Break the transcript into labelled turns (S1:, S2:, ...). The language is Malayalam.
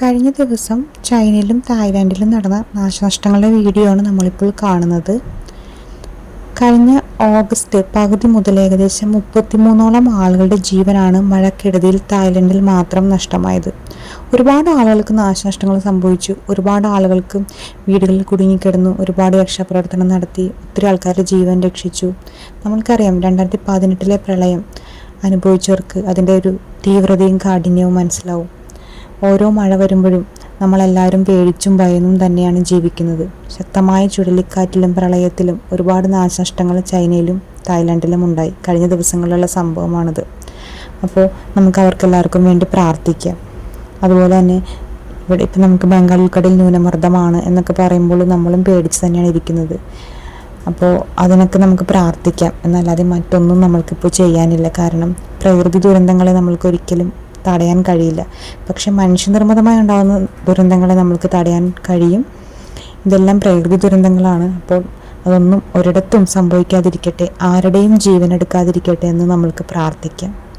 S1: കഴിഞ്ഞ ദിവസം ചൈനയിലും തായ്ലാൻഡിലും നടന്ന നാശനഷ്ടങ്ങളുടെ വീഡിയോ ആണ് നമ്മളിപ്പോൾ കാണുന്നത്. കഴിഞ്ഞ ഓഗസ്റ്റ് പകുതി മുതൽ ഏകദേശം മുപ്പത്തിമൂന്നോളം ആളുകളുടെ ജീവനാണ് മഴക്കെടുതിയിൽ തായ്ലൻഡിൽ മാത്രം നഷ്ടമായത്. ഒരുപാട് ആളുകൾക്ക് നാശനഷ്ടങ്ങൾ സംഭവിച്ചു. ഒരുപാട് ആളുകൾക്ക് വീടുകളിൽ കുടുങ്ങിക്കിടന്നു ഒരുപാട് രക്ഷാപ്രവർത്തനം നടത്തി ഒത്തിരി ആൾക്കാരുടെ ജീവൻ രക്ഷിച്ചു. നമ്മൾക്കറിയാം രണ്ടായിരത്തി പതിനെട്ടിലെ പ്രളയം അനുഭവിച്ചവർക്ക് അതിന്റെ ഒരു തീവ്രതയും കാഠിന്യവും മനസ്സിലാവും. ഓരോ മഴ വരുമ്പോഴും നമ്മളെല്ലാവരും പേടിച്ചും ഭയന്നും തന്നെയാണ് ജീവിക്കുന്നത്. ശക്തമായ ചുഴലിക്കാറ്റിലും പ്രളയത്തിലും ഒരുപാട് നാശനഷ്ടങ്ങൾ ചൈനയിലും തായ്ലാൻഡിലും ഉണ്ടായി. കഴിഞ്ഞ ദിവസങ്ങളിലുള്ള സംഭവമാണിത്. അപ്പോൾ നമുക്ക് അവർക്കെല്ലാവർക്കും വേണ്ടി പ്രാർത്ഥിക്കാം. അതുപോലെ തന്നെ ഇവിടെ ഇപ്പം നമുക്ക് ബംഗാൾ ഉൾക്കടൽ ന്യൂനമർദ്ദമാണ് എന്നൊക്കെ പറയുമ്പോൾ നമ്മളും പേടിച്ച് തന്നെയാണ് ഇരിക്കുന്നത്. അപ്പോൾ അതിനൊക്കെ നമുക്ക് പ്രാർത്ഥിക്കാം. എന്നല്ലാതെ മറ്റൊന്നും നമ്മൾക്കിപ്പോൾ ചെയ്യാനില്ല. കാരണം പ്രകൃതി ദുരന്തങ്ങളെ നമ്മൾക്ക് ഒരിക്കലും തടയാൻ കഴിയില്ല. പക്ഷെ മനുഷ്യനിർമ്മിതമായി ഉണ്ടാകുന്ന ദുരന്തങ്ങളെ നമ്മൾക്ക് തടയാൻ കഴിയും. ഇതെല്ലാം പ്രകൃതി ദുരന്തങ്ങളാണ്. അപ്പോൾ അതൊന്നും ഒരിടത്തും സംഭവിക്കാതിരിക്കട്ടെ ആരുടെയും ജീവനെടുക്കാതിരിക്കട്ടെ എന്ന് നമ്മൾക്ക് പ്രാർത്ഥിക്കാം.